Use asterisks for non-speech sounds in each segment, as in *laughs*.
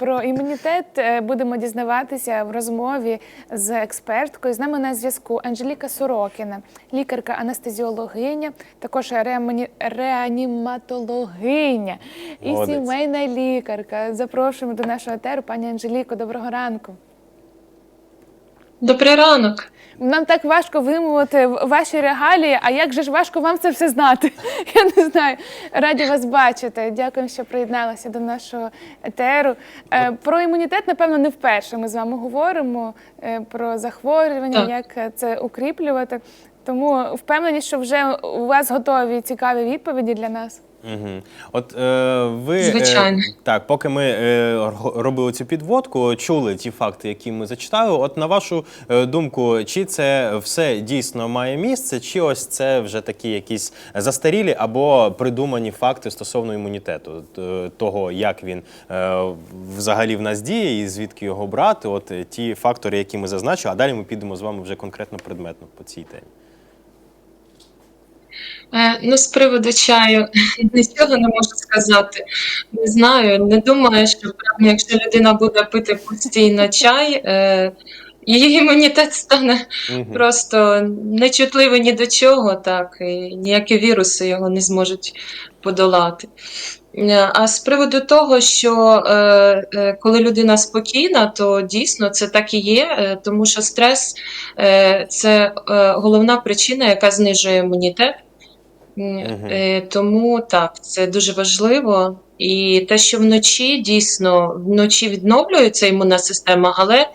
Про імунітет е, будемо дізнаватися в розмові з експерткою. З нами на зв'язку Анжеліка Сорокіна, лікарка-анестезіологиня, також реамані- реаніматологиня і Молодець. сімейна лікарка. Запрошуємо до нашого етеру. Пані Анжеліко, доброго ранку. Добрий ранок. Нам так важко вимовити ваші регалії, а як же ж важко вам це все знати? *laughs* Я не знаю. Раді вас бачити. Дякуємо, що приєдналися до нашого етеру. Е, Про імунітет, напевно, не вперше ми з вами говоримо е, про захворювання, Так. як це укріплювати. Тому впевнені, що вже у вас готові цікаві відповіді для нас. Угу. От е, ви Звичайно. Е, так, поки ми е, робили цю підводку, чули ті факти, які ми зачитали. От на вашу е, думку, чи це все дійсно має місце, чи ось це вже такі якісь застарілі або придумані факти стосовно імунітету, е, того, як він е, взагалі в нас діє і звідки його брати? От е, ті фактори, які ми зазначили, а далі ми підемо з вами вже конкретно предметно по цій темі. Е, Ну, з приводу чаю *laughs* нічого не можу сказати. Не знаю, не думаю, що певно, якщо людина буде пити постійно чай, е, її імунітет стане просто нечутливий ні до чого, так, і ніякі віруси його не зможуть подолати. Е, А з приводу того, що е, коли людина спокійна, то дійсно це так і є, тому що стрес е, це головна причина, яка знижує імунітет. М, е, Тому так, це дуже важливо. І те, що вночі дійсно вночі відновлюється імунна система, але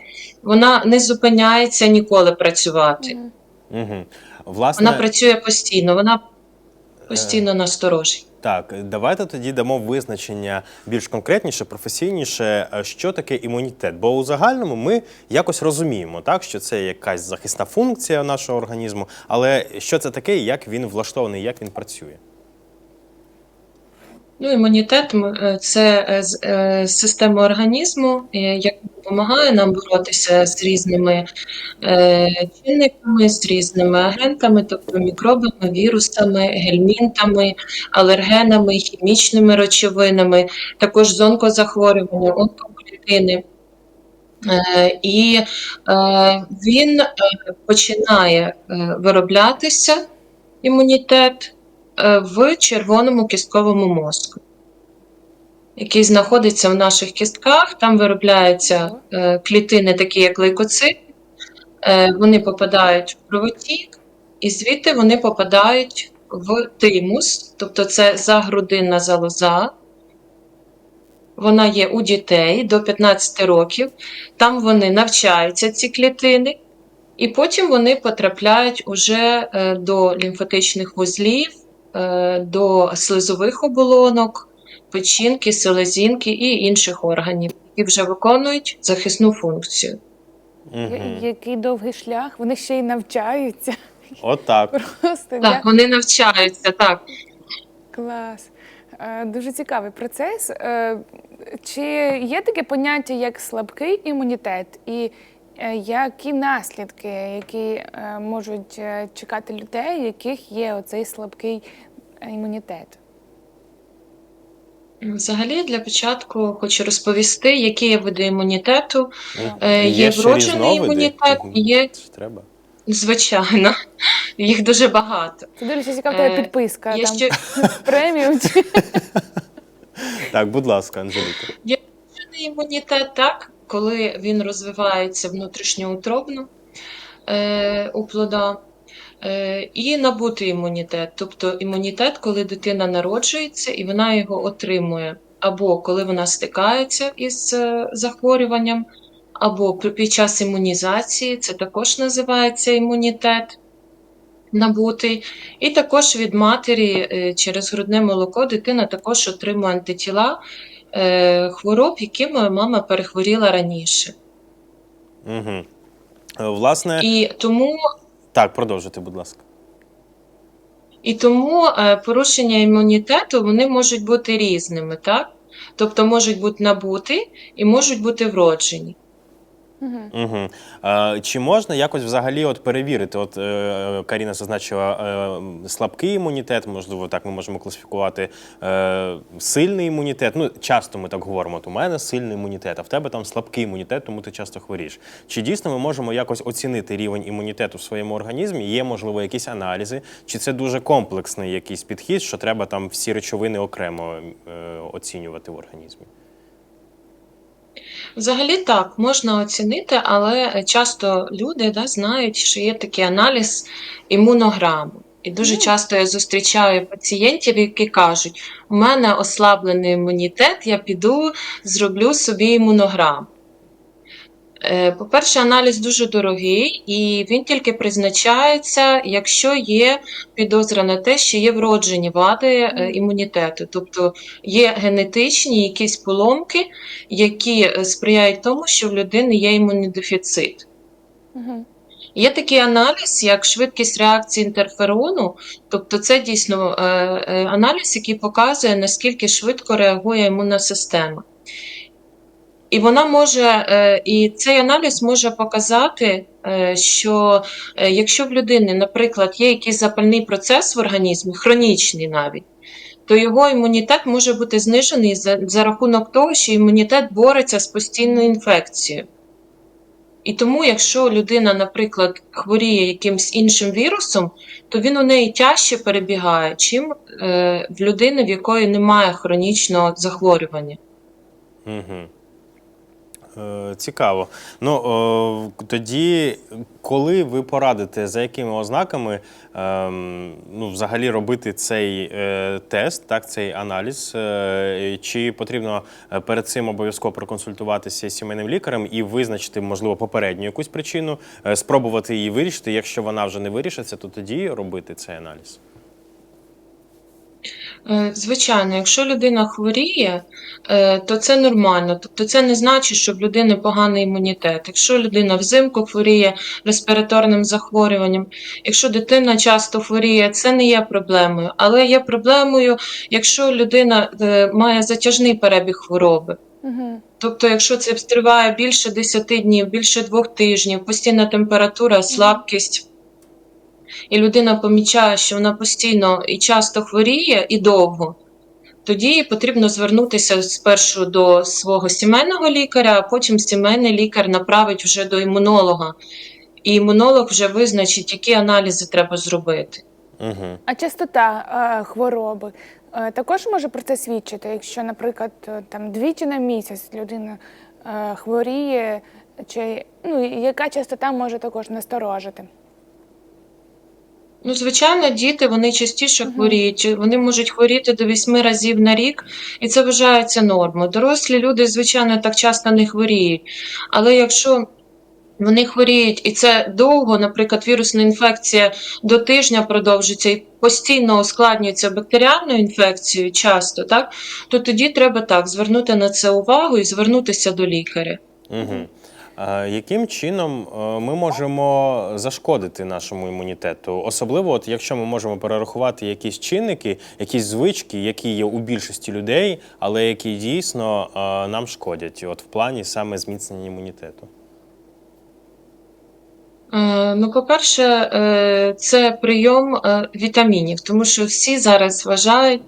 вона не зупиняється ніколи працювати. Угу. Власне, Вона працює постійно, вона постійно насторожі. Так, давайте тоді дамо визначення більш конкретніше, професійніше, е, що таке імунітет. Бо у загальному ми якось розуміємо, так, що це якась захисна функція нашого організму, але що це таке, як він влаштований, як він працює? Ну, імунітет е, це е, е, система організму, яка допомагає нам боротися з різними чинниками, з різними агентами, тобто мікробами, вірусами, гельмінтами, алергенами, хімічними речовинами, також з онкозахворювання, онкоклітини. Е, І він починає вироблятися імунітет в червоному кістковому мозку, який знаходиться в наших кістках. Там виробляються е, клітини, такі як лейкоцити, Е, вони попадають в кровотік, і звідти вони попадають в тимус, тобто це загрудинна залоза. Вона є у дітей до 15 років. Там вони навчаються, ці клітини, і потім вони потрапляють уже е, до лімфатичних вузлів, е, до слизових оболонок, печінки, селезінки і інших органів, які вже виконують захисну функцію. Угу. Який довгий шлях, вони ще й навчаються. От так. Просто Так, вони навчаються, так. Клас. Е, Дуже цікавий процес. Е, Чи є таке поняття як слабкий імунітет, і е, які наслідки, які е, можуть е, чекати людей, у яких є оцей слабкий е, імунітет? Взагалі, для початку хочу розповісти, які є види імунітету. Мгм. Е, є вроджений імунітет, є- треба. Звичайно, *laughs* їх дуже багато. Це дивлюся, яка в тебе Е, підписка Є там ще *laughs* преміум. Так, будь ласка, Анжеліка. вроджений імунітет, так, коли він розвивається внутрішньоутробно е, у плода. Е, і набутий імунітет, тобто імунітет, коли дитина народжується і вона його отримує, або коли вона стикається із е, захворюванням, або під час імунізації, це також називається імунітет набутий. І також від матері е, через грудне молоко дитина також отримує антитіла хвороб, якими мама перехворіла раніше. Угу. Власне, І тому так, продовжуйте, будь ласка. І тому е, порушення імунітету вони можуть бути різними, так? Тобто можуть бути набуті і можуть бути вроджені. Угу. Е, чи можна якось взагалі от перевірити? От е, Каріна зазначила е, слабкий імунітет, можливо, так ми можемо класифікувати е, сильний імунітет. Ну, часто ми так говоримо: от у мене сильний імунітет, а в тебе там слабкий імунітет, тому ти часто хворієш. Чи дійсно ми можемо якось оцінити рівень імунітету в своєму організмі? Є, можливо, якісь аналізи, чи це дуже комплексний якийсь підхід, що треба там всі речовини окремо е, оцінювати в організмі? Взагалі так, можна оцінити, але часто люди да, знають, що є такий аналіз імунограму. І дуже часто я зустрічаю пацієнтів, які кажуть: у мене ослаблений імунітет, я піду зроблю собі імунограму. Е, По-перше, аналіз дуже дорогий, і він тільки призначається, якщо є підозра на те, що є вроджені вади е, імунітету, тобто є генетичні якісь поломки, які е, сприяють тому, що в людини є імунодефіцит. Угу. Є такий аналіз, як швидкість реакції інтерферону, тобто це дійсно аналіз, який показує, наскільки швидко реагує імунна система. І вона може, е, і цей аналіз може показати, е, що е, якщо в людини, наприклад, є якийсь запальний процес в організмі, хронічний навіть, то його імунітет може бути знижений за, за рахунок того, що імунітет бореться з постійною інфекцією. І тому, якщо людина, наприклад, хворіє якимсь іншим вірусом, то він у неї тяжче перебігає, чим в людини, в якої немає хронічного захворювання. Угу. Е, цікаво. Ну о, тоді, коли ви порадите, за якими ознаками ем, ну, взагалі робити цей е, тест, так, цей аналіз, е, чи потрібно е, перед цим обов'язково проконсультуватися з сімейним лікарем і визначити, можливо, попередню якусь причину, е, спробувати її вирішити. Якщо вона вже не вирішиться, то тоді робити цей аналіз. Е, Звичайно, якщо людина хворіє, е, то це нормально. Тобто це не значить, що в людини поганий імунітет. Якщо людина взимку хворіє респіраторним захворюванням, якщо дитина часто хворіє, це не є проблемою. Але є проблемою, якщо людина е, має затяжний перебіг хвороби. Угу. Тобто, якщо це триває більше 10 днів, більше двох тижнів, постійна температура, слабкість, і людина помічає, що вона постійно і часто хворіє і довго, тоді потрібно звернутися спершу до свого сімейного лікаря, а потім сімейний лікар направить вже до імунолога. І імунолог вже визначить, які аналізи треба зробити. Угу. А частота е, хвороби е, також може про це свідчити, якщо, наприклад, е, там двічі на місяць людина е, хворіє, чи ну яка частота може також насторожити? Ну, звичайно, діти вони частіше хворіють. Вони можуть хворіти до 8 разів на рік, і це вважається нормою. Дорослі люди, звичайно, так часто не хворіють. Але якщо вони хворіють, і це довго, наприклад, вірусна інфекція до тижня продовжується і постійно ускладнюється бактеріальною інфекцією часто, так, то тоді треба так звернути на це увагу і звернутися до лікаря. Угу. Яким чином е, ми можемо зашкодити нашому імунітету? Особливо, от якщо ми можемо перерахувати якісь чинники, якісь звички, які є у більшості людей, але які дійсно е, нам шкодять, от в плані саме зміцнення імунітету. Е, Ну, по-перше, це прийом вітамінів, тому що всі зараз вважають,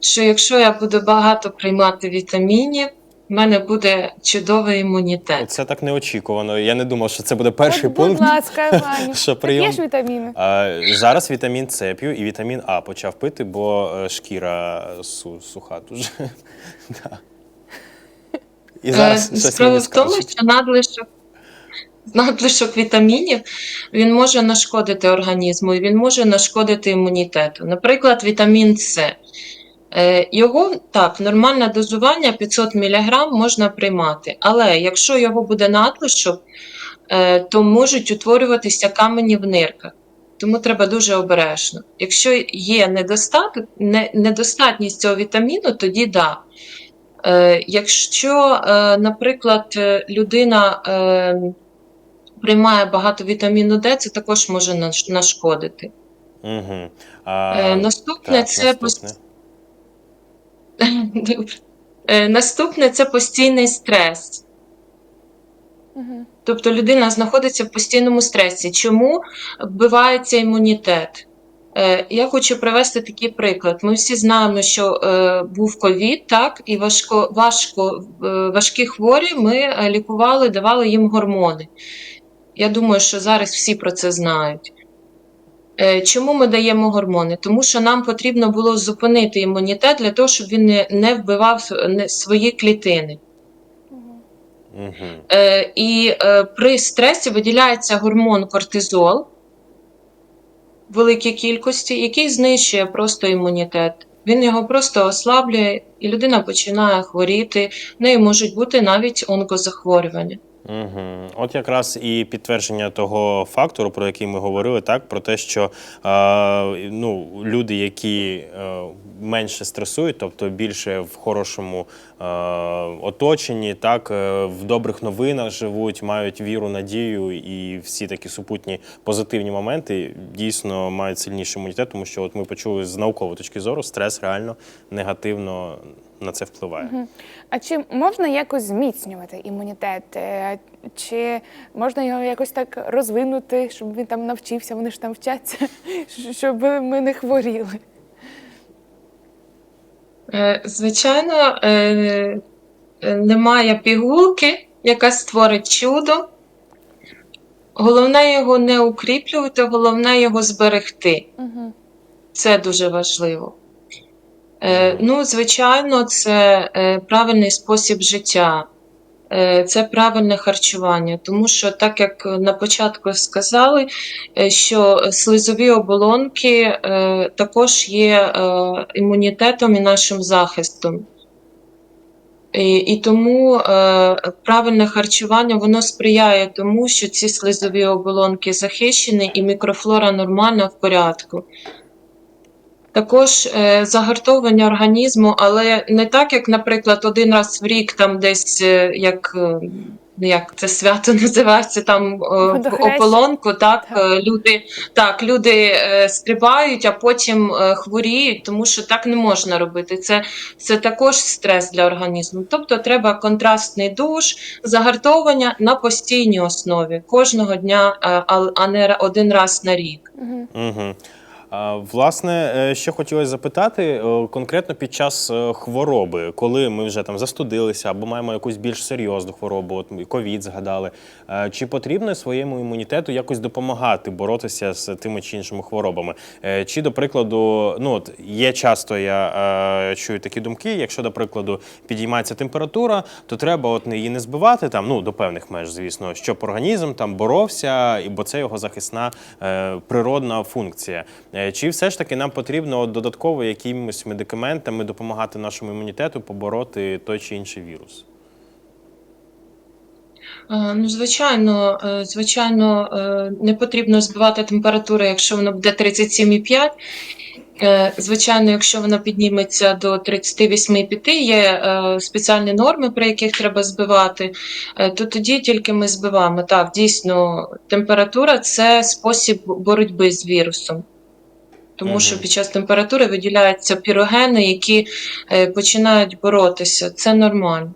що якщо я буду багато приймати вітамінів, в мене буде чудовий імунітет. Це так неочікувано. Я не думав, що це буде перший От, пункт. Будь ласка, *laughs* Ваню. Що прийом- Є ж вітаміни. А, зараз вітамін С п'ю і вітамін А почав пити, бо е, шкіра су- суха дуже. *laughs* Да. І Е, щось Справа мені в тому, скажуть. що надлишок, надлишок вітамінів він може нашкодити організму, і він може нашкодити імунітету. Наприклад, вітамін С. Е, Його так, нормальне дозування 500 мг можна приймати, але якщо його буде надлишок, е, то можуть утворюватися камені в нирках. Тому треба дуже обережно. Якщо є недостаток, не, недостатність цього вітаміну, тоді да. Е, якщо, е, наприклад, людина е, приймає багато вітаміну Д, це також може нашкодити. Угу. А, Е, наступне так, це наступне. *laughs* Е, Наступне це постійний стрес. Угу. Тобто людина знаходиться в постійному стресі. Чому вбивається імунітет? Е, Я хочу привести такий приклад. Ми всі знаємо, що е, був ковід, так, і важко, важко, е, важкі хворі ми лікували, давали їм гормони. Я думаю, що зараз всі про це знають. Е, Чому ми даємо гормони? Тому що нам потрібно було зупинити імунітет для того, щоб він не, вбивав свої клітини. Угу. І е, при стресі виділяється гормон кортизол в великій кількості, який знищує просто імунітет. Він його просто ослаблює, і людина починає хворіти. В неї можуть бути навіть онкозахворювання. Угу. От якраз і підтвердження того фактору, про який ми говорили, так про те, що е, ну, люди, які е, менше стресують, тобто більше в хорошому е, оточенні, так е, в добрих новинах живуть, мають віру, надію і всі такі супутні позитивні моменти дійсно мають сильніший імунітет, тому що от ми почули з наукової точки зору, стрес реально негативно на це впливає. А чи можна якось зміцнювати імунітет? Е, Чи можна його якось так розвинути, щоб він там навчився, вони ж там вчаться, *laughs* щоб ми не хворіли? Е, Звичайно, е, немає пігулки, яка створить чудо. Головне його не укріплювати, головне його зберегти. Угу. Це дуже важливо. Е, ну, звичайно, це е, правильний спосіб життя, е, це правильне харчування, тому що, так як на початку сказали, що слизові оболонки також є імунітетом і нашим захистом. І, і тому е, правильне харчування воно сприяє тому, що ці слизові оболонки захищені і мікрофлора нормальна в порядку. Також е, загартовування організму, але не так, як, наприклад, один раз в рік там десь е, як. е, Як це свято *laughs* називається там е, в ополонку, так, Так. люди так, люди е, стрибають, а потім е, хворіють, тому що так не можна робити. Це, це також стрес для організму. Тобто треба контрастний душ, загартовування на постійній основі кожного дня, а- а не один раз на рік. Угу. Власне, е, ще хотілося запитати е, конкретно під час е, хвороби, коли ми вже там застудилися або маємо якусь більш серйозну хворобу, от ковід згадали. Чи потрібно своєму імунітету якось допомагати боротися з тими чи іншими хворобами? Чи, до прикладу, ну от є часто я чую такі думки, якщо, до прикладу, підіймається температура, то треба от її не збивати там, ну до певних меж, звісно, щоб організм там боровся, бо це його захисна природна функція. Е, Чи все ж таки нам потрібно додатково якимось медикаментами допомагати нашому імунітету побороти той чи інший вірус? Е, Ну, звичайно, е, звичайно, не потрібно збивати температуру, якщо воно буде 37,5. Е, Звичайно, якщо воно підніметься до 38,5, є спеціальні норми, при яких треба збивати, то тоді тільки ми збиваємо. Так, дійсно, температура це спосіб боротьби з вірусом. Тому Мгм. що під час температури виділяються пірогени, які е, починають боротися. Це нормально.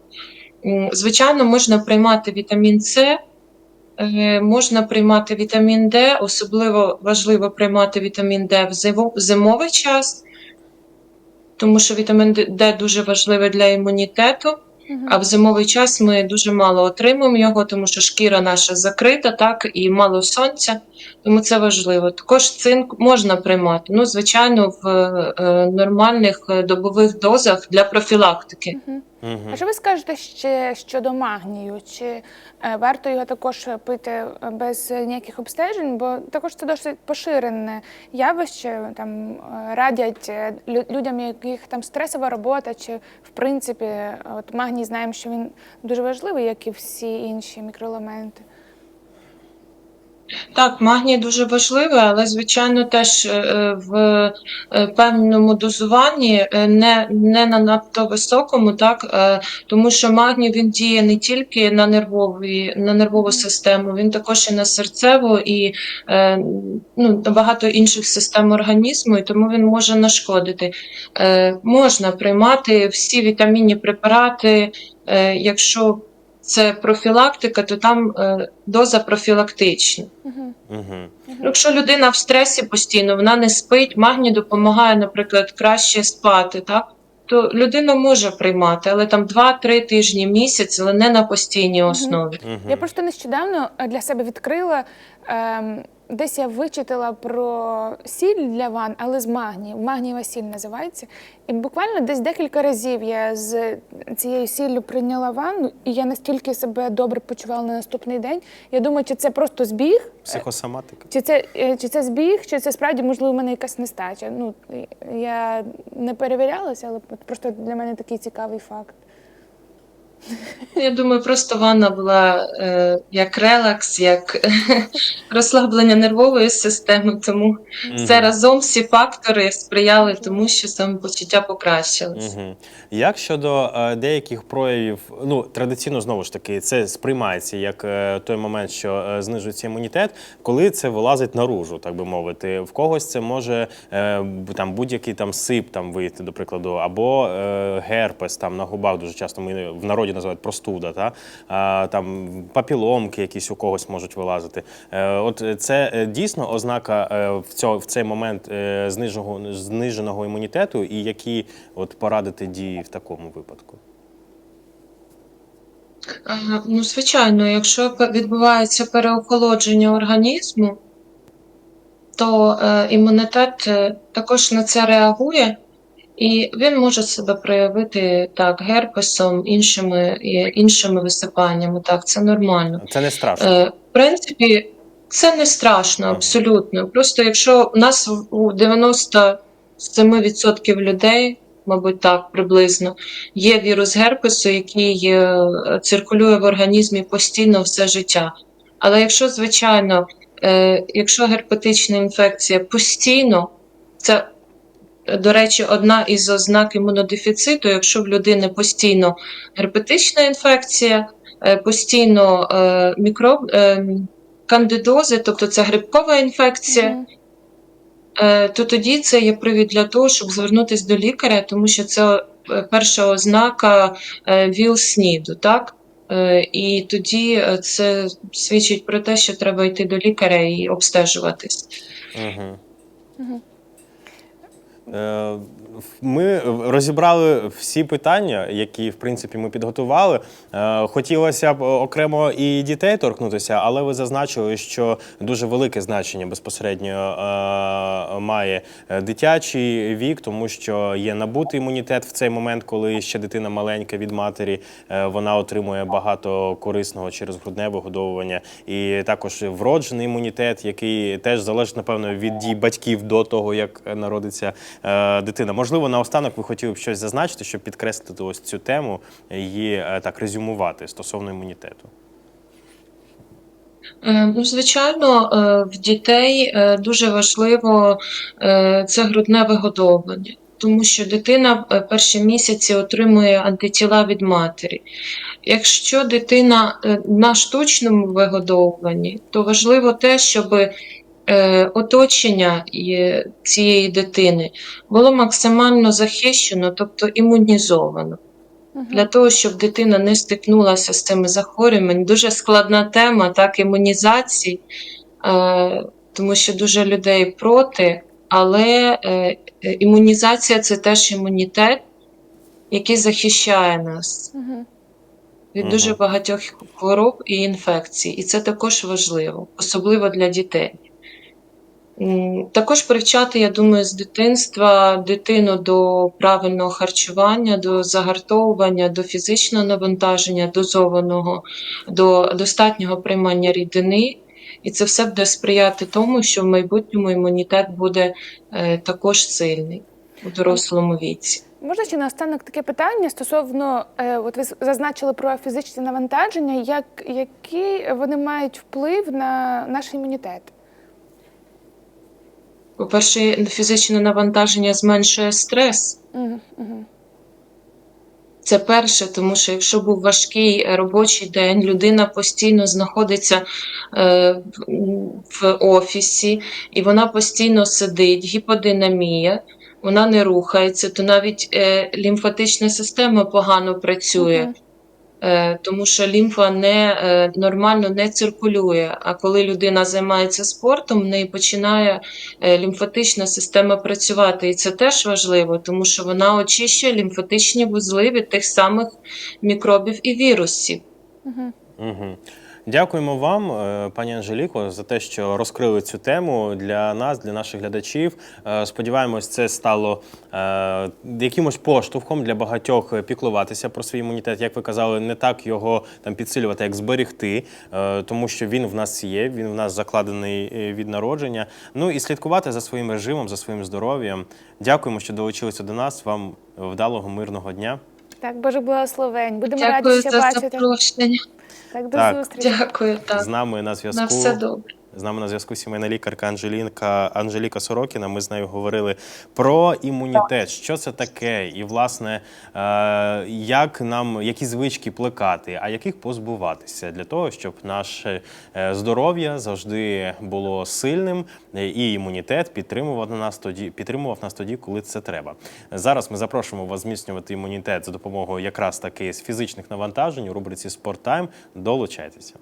Звичайно, можна приймати вітамін С, е, можна приймати вітамін Д, особливо важливо приймати вітамін Д в зимовий час, тому що вітамін Д дуже важливий для імунітету, а в зимовий час ми дуже мало отримуємо його, тому що шкіра наша закрита, так, і мало сонця, тому це важливо. Також цинк можна приймати, ну, звичайно, в е, нормальних е, добових дозах для профілактики. Угу. А що ви скажете ще щодо магнію? Чи е, варто його також пити е, без ніяких обстежень? Бо також це досить поширене явище. Там е, радять людям, яких там стресова робота, чи в принципі, от магній знаємо, що він дуже важливий, як і всі інші мікроелементи. Так, магній дуже важливий, але звичайно теж е, в е, певному дозуванні, е, не, не на надто високому, так, е, тому що магній він діє не тільки на нервові, на нервову систему, він також і на серцеву і е, ну, багато інших систем організму, і тому він може нашкодити. Е, Можна приймати всі вітамінні препарати, е, якщо це профілактика, то там е, доза профілактична. Угу. Якщо людина в стресі постійно, вона не спить, магній допомагає, наприклад, краще спати, так? То людина може приймати, але там 2-3 тижні, місяць, але не на постійній основі. Я просто нещодавно е, для себе відкрила. Ем, десь я вичитала про сіль для ван, але з магнію. Магнієва сіль називається. І буквально десь декілька разів я з цією сіллю прийняла ванну, і я настільки себе добре почувала на наступний день. Я думаю, чи це просто збіг, Психосоматика. чи це, е, чи це збіг, чи це справді можливо в мене якась нестача. Ну я не перевірялася, але просто для мене такий цікавий факт. Я думаю, просто ванна була е, як релакс, як *laughs* розслаблення нервової системи, тому це разом всі фактори сприяли тому, що самопочуття покращилось. Угу. Як щодо е, деяких проявів, ну традиційно знову ж таки, це сприймається як е, той момент, що е, знижується імунітет, коли це вилазить наружу, так би мовити. В когось це може е, там будь-який там сип там вийти, до прикладу, або е, герпес там на губах дуже часто ми в народі називають простуда, та там папіломки якісь у когось можуть вилазити. Е, от це е, дійсно ознака е, в цьо, в цей момент зниженого зниженого імунітету, і які от порадити дії в такому випадку. Ну, звичайно, якщо відбувається переохолодження організму, то імунітет також на це реагує, і він може себе проявити так, герпесом, іншими, іншими висипаннями. Так, це нормально. Це не страшно. Е, в принципі, це не страшно абсолютно. Просто якщо у нас у 97% людей, мабуть, так приблизно, є вірус герпесу, який е, циркулює в організмі постійно все життя. Але якщо, звичайно, е, якщо герпетична інфекція постійно, це, до речі, одна із ознак імунодефіциту, якщо в людини постійно герпетична інфекція, е, постійно е, мікроб, е, кандидози, тобто це грибкова інфекція, е, то тоді це є привід для того, щоб звернутися до лікаря, тому що це перша ознака ВІЛ-СНІДу, так? І тоді це свідчить про те, що треба йти до лікаря і обстежуватись. Угу. uh, Ми розібрали всі питання, які в принципі ми підготували. Е, Хотілося б окремо і дітей торкнутися, але ви зазначили, що дуже велике значення безпосередньо е, має е, дитячий вік, тому що є набутий імунітет в цей момент, коли ще дитина маленька від матері, вона отримує багато корисного через грудне вигодовування, і також вроджений імунітет, який теж залежить напевно від дій батьків до того, як народиться дитина. Можливо, наостанок ви хотіли б щось зазначити, щоб підкреслити ось цю тему і е, так резюмувати стосовно імунітету. Е, Ну, звичайно, е, в дітей дуже важливо це грудне вигодовування, тому що дитина е, перші місяці отримує антитіла від матері. Якщо дитина на штучному вигодовуванні, то важливо те, щоб оточення цієї дитини було максимально захищено, тобто імунізовано для того, щоб дитина не стикнулася з цими захворюваннями. Дуже складна тема, так, імунізації, е, тому що дуже людей проти, але е, е, імунізація це теж імунітет, який захищає нас від дуже багатьох хвороб і інфекцій. І це також важливо, особливо для дітей. Також привчати, я думаю, з дитинства дитину до правильного харчування, до загартовування, до фізичного навантаження, дозованого, до достатнього приймання рідини. І це все буде сприяти тому, що в майбутньому імунітет буде е, також сильний у дорослому віці. Можна ще наостанок таке питання стосовно, е, от ви зазначили про фізичне навантаження, як, який вони мають вплив на наш імунітет? По-перше, фізичне навантаження зменшує стрес. Це перше, тому що якщо був важкий робочий день, людина постійно знаходиться е, в- офісі, і вона постійно сидить, гіподинамія, вона не рухається, то навіть е, лімфатична система погано працює. Мгм. Е, тому що лімфа не е, нормально не циркулює. А коли людина займається спортом, в неї починає е, лімфатична система працювати. І це теж важливо, тому що вона очищує лімфатичні вузли від тих самих мікробів і вірусів. Угу. Дякуємо вам, е, пані Анжеліко, за те, що розкрили цю тему для нас, для наших глядачів. Е, Сподіваємось, це стало е, якимось поштовхом для багатьох піклуватися про свій імунітет. Як ви казали, не так його там підсилювати, як зберегти, тому що він в нас є, він в нас закладений від народження. Ну і слідкувати за своїм режимом, за своїм здоров'ям. Дякуємо, що долучилися до нас. Вам вдалого мирного дня. Так, Боже благословень. Будемо раді ще за бачити. запрошення. Так, до Так. зустрічі. Дякую, так. З нами на зв'язку. На все добре. З нами на зв'язку сімейна лікарка Анжелінка Анжеліка Сорокіна. Ми з нею говорили про імунітет, що це таке, і власне е, як нам які звички плекати, а яких позбуватися для того, щоб наше е, здоров'я завжди було сильним е, і імунітет підтримував нас тоді, підтримував нас тоді, коли це треба. Зараз ми запрошуємо вас зміцнювати імунітет за допомогою якраз таки з фізичних навантажень у рубриці Спорттайм. Долучайтеся.